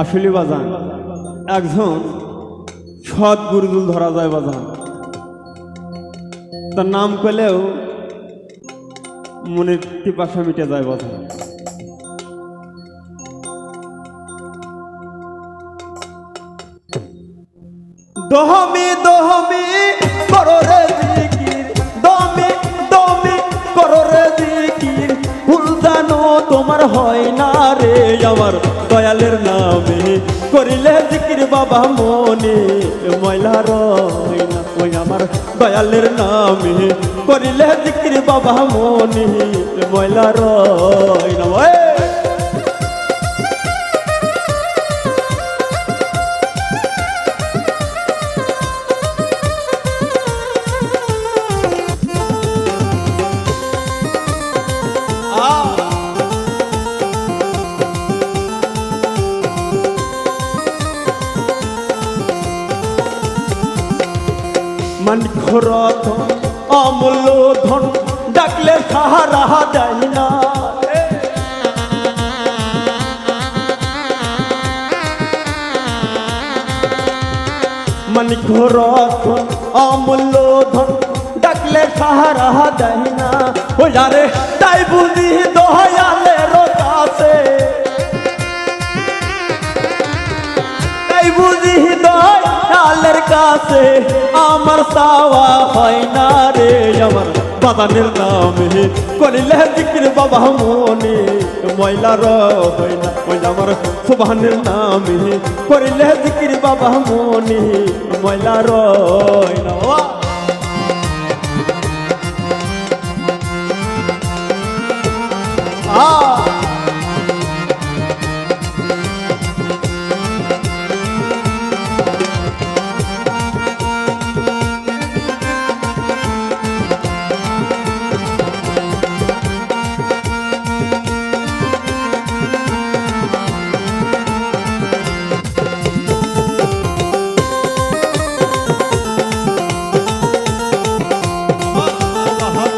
আসলে বাজান, একজন সৎ গুরুদুল ধরা যায় বাজান। তার নাম পেলেও মনের পিপাসা মিটে যায় বাজান। দহমি দহমি করো রে তোমার হয় না রে আমার দয়ালের নামে। করিলে জিকির বাবা মনে, ময়লা রয় ওই আমার দয়ালের নামে। করিলে জিকির বাবা মনে, ময়লা রয় না ওই মানিখরত অমূল্য ধন, ডাকলে সাহারা যায় না। মানিখরত অমূল্য ধন, ডাকলে সাহারা যায় না। ও যারে তাই বুঝি দয়ালের কাছে। তাই বুঝি কাছে আমার সাওয়া হয় না রে। আমার বাদানের নামে করিলে জিকির বাবা মনে। ময়লার হয় না, ওই আমার সুবহানের নামে করিলে জিকির বাবা মনে। ময়লার হয় না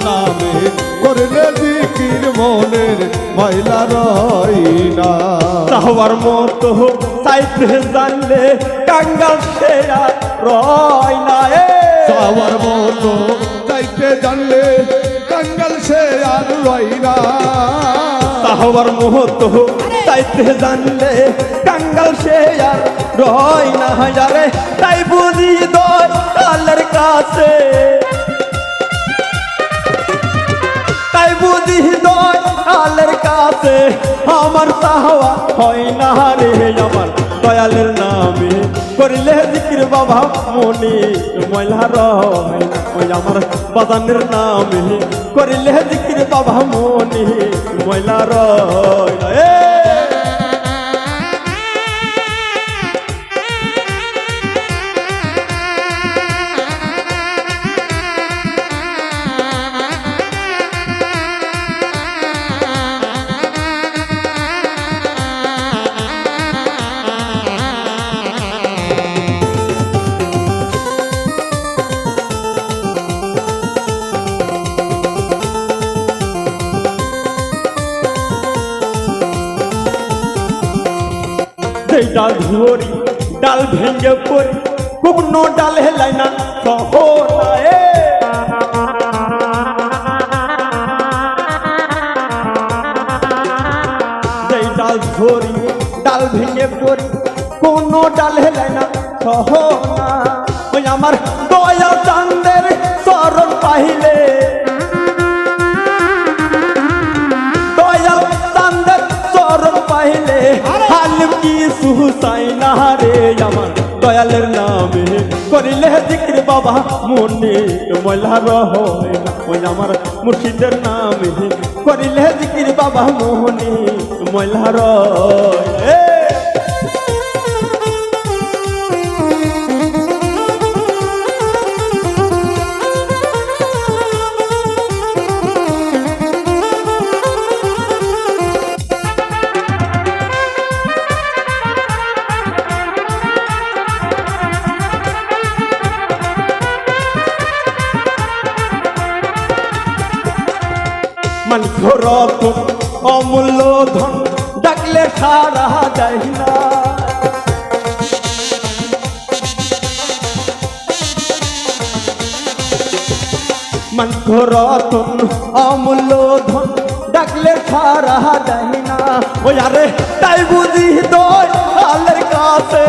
নামে। করলে জিকির মনের ময়লা রই না। তাহবার মতো চাইতে জানলে কাঙ্গাল সে আর রয় না এ। মতো যাইতে জানলে কাঙ্গাল সে আর রই না। তাহবার মতো চাইতে জানলে কাঙ্গাল সে আর রয় না যারে তাই বুঝি দয়ালের কাছে। দয়ালের কাছে, আমার তাহওয়া হয় না রে, আমার দয়ালের নামে। করিলে জিকির বাবা মনে, ময়লা রয় আমার বাদানের নামে। করিলে জিকির বাবা মনে, ময়লা রয় সেই ডাল ধরি ডাল ভেঙে পড়ি কুকনো ডাল হেলাই না সহনায়ে সেই ডাল ধরি ডাল ভেঙে পড়ি কোনো ডাল হেলাই না সহনা ওই আমার দয়া চান্দের চরণ পাইলে কি হুসাইন রে আমার দয়ালের নামে করিলে জিকির বাবা মনে ময়লা রহয় না ওই আমার মুর্শিদের নামে করিলে জিকির বাবা মনে ময়লা রয় রতন অমূল্য ধন, ডাকলে সারা যায় না। মন্থ রতন অমূল্য ধন, ডাকলে সারা যায় না। ও আরে, তাই বুঝি দয়ালের কাছে।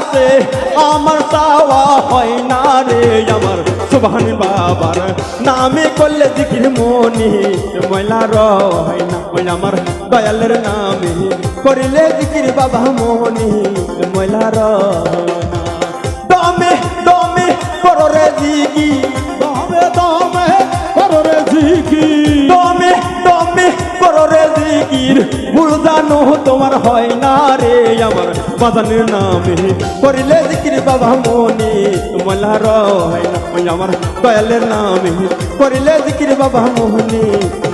কাছে আমার চাওয়া হয় না রে আমার। সুবহান বাবার নামে করলে জিকির মনি, ময়লা রয় না। ওই আমার দয়ালের নামে করিলে জিকির বাবা মনি, ময়লা রয় দমে দমে করো রে জিকি। দমে দমে করো রে জিকি। দমে দমে করো রে জিকির। ভুল জানো, তোমার হয় না রে আমার নামে। করিলে জিকির বাবা মনি মলার হয় না আমার দয়ালের নামে। করিলে জিকির বাবা মোহনি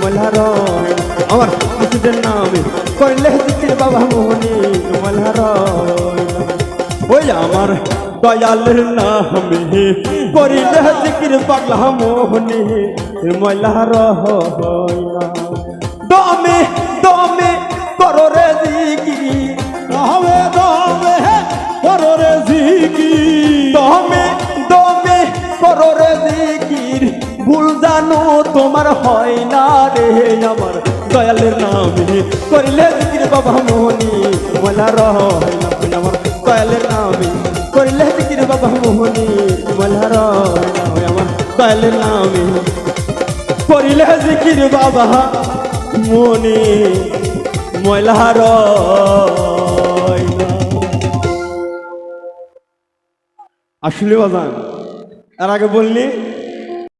মলার হয় না আমার মুর্শিদের নামে। করিলে জিকির বাবা মোহনি মলার হয় না ওই আমার দয়ালের নামে। করিলে জিকির পাগলা মোহনি ময়লার হইনা দমে দমে জানো, তোমার হয় না রে আমার। দয়ালের নামে করিলে জিকির বাবা মোহনি ময়লার হইনা আমার। দয়ালের নামে করিলে জিকির বাবা মোহনি হইনা আমার। দয়ালের নামে করিলে জিকির বাবা মনি ময়লার আসলে বাজান, এর আগে বললি